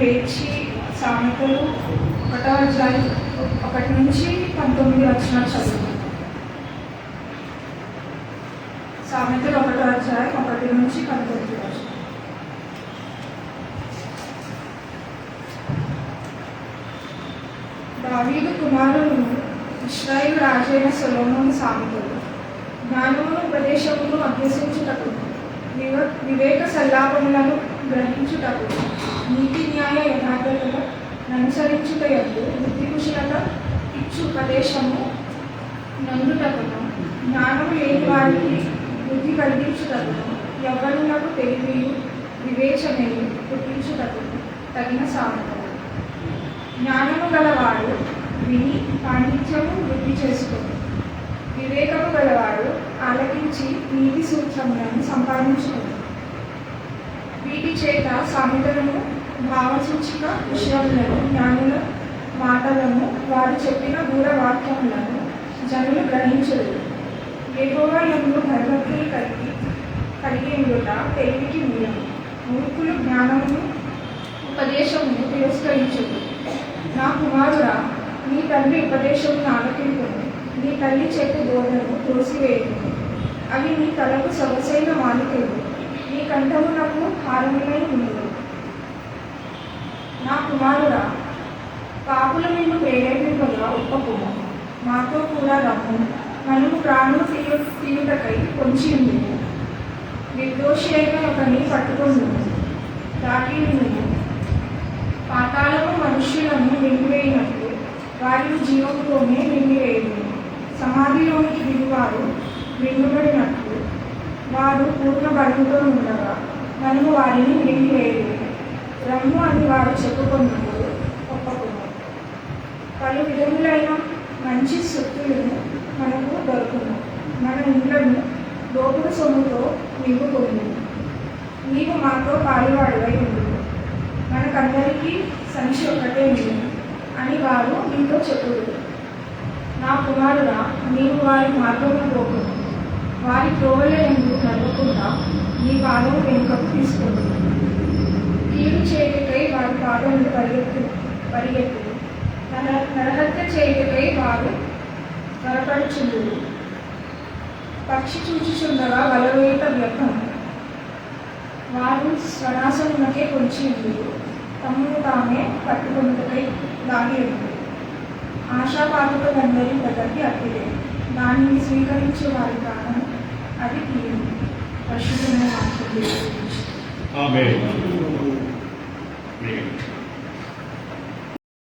లేచి సామెతలు ఒకటో అధ్యాయం ఒకటి నుంచి పంతొమ్మిది వచ్చిన చదువు సామెతలు ఒకటో అధ్యాయం ఒకటి నుంచి పంతొమ్మిది వచ్చిన దావీదు కుమారులు ఇస్రాయిల్ రాజైన సొలొమోను సామెతలు. జ్ఞానమును ఉపదేశమును అభ్యసించుటకు వివ వివేక సల్లాపములను గ్రహించుటకు నీతి న్యాయ యథార్థతను అనుసరించుట యొక్క బుద్ధి కుశలత ఇచ్చు ఉపదేశము నందుటకును జ్ఞానము లేని వారికి బుద్ధి కలిగించుటకును యవ్వనులకు తెలివియు వివేచనయు పుట్టించుటకును తగిన సాధనము జ్ఞానము గలవాడు విని పాండిత్యము వృద్ధి చేసుకుని. వివేకము గలవాడు ఆలకించి నీతి సూత్రములను సంపాదించుకుని. వీటి చేత సామెతలను భావసూచిక విషయములను జ్ఞానుల మాటలను వారు చెప్పిన దూర వాక్యములను జనులు గ్రహించలేదు ఏగోగా ఎందు భయభక్తులు కలిగి కలిగి ఉండుట తెలివికి మూలం. మూర్ఖులు జ్ఞానమును ఉపదేశమును తిరస్కరించదు నా కుమారుడా నీ తండ్రి ఉపదేశమును ఆలకింపును. నీ తల్లి చేతి బోధను త్రోసివేయును అవి నీ తలకు సొగసైన మాలికలు. నీ కంఠమునకు హారములై ఉండదు నా కుమారుడా పాపులు నిన్ను ప్రేరేపింపగా ఒప్పకుము. మాతో కూడా రమ్ము. మనము ప్రాణులు తీయ తీయుటకై పొంచి ఉంది నిర్దోషి అయిన ఒకని పట్టుకొని దాటి పాతాళము మనుష్యులను నిండివేయినట్లు వారిని జీవంతోనే నిండివేయదు సమాధిలోనికి దిగువారు నిండుబడినట్లు వారు పూర్ణ బలంతో ఉండగా మనము వారిని నిండివేయలేదు రమ్ము అని వారు చెప్పుకున్నప్పుడు ఒప్పకున్నాం పలు విధములైన మంచి శక్తులను మనకు దొరుకును. మన ఇండ్లను లోపల సొమ్ముతో నింపుకుంది నీవు మాతో పాలువాడివై ఉండు మనకందరికీ సంచి ఒకటే ఉంది అని వారు ఇంట్లో చెప్పుకుంటారు నా కుమారుడా నీవు వారి మార్గంలో పోకును వారి త్రోవల ఎందుకు నడవకుండా నీ పాదం వెనుకకు తీసుకుంటుంది కీడు చేయటకై వారి పాదములు పరిగెత్తు పరిగెత్తు. నర నరహత్య చేయటకై వారు త్వరపడుచుండు. పక్షి చూచుచుండగా వలవేట వ్యర్థం. వారు స్వనాశమునకే కొంచి తమను తామే పట్టుకొనుటకై దాగి ఉంది ఆశాపాలకులందరి దగ్గరికి అతిరే దానిని స్వీకరించే వారి కారణం అది పరిశుభ్రమైన వాక్యం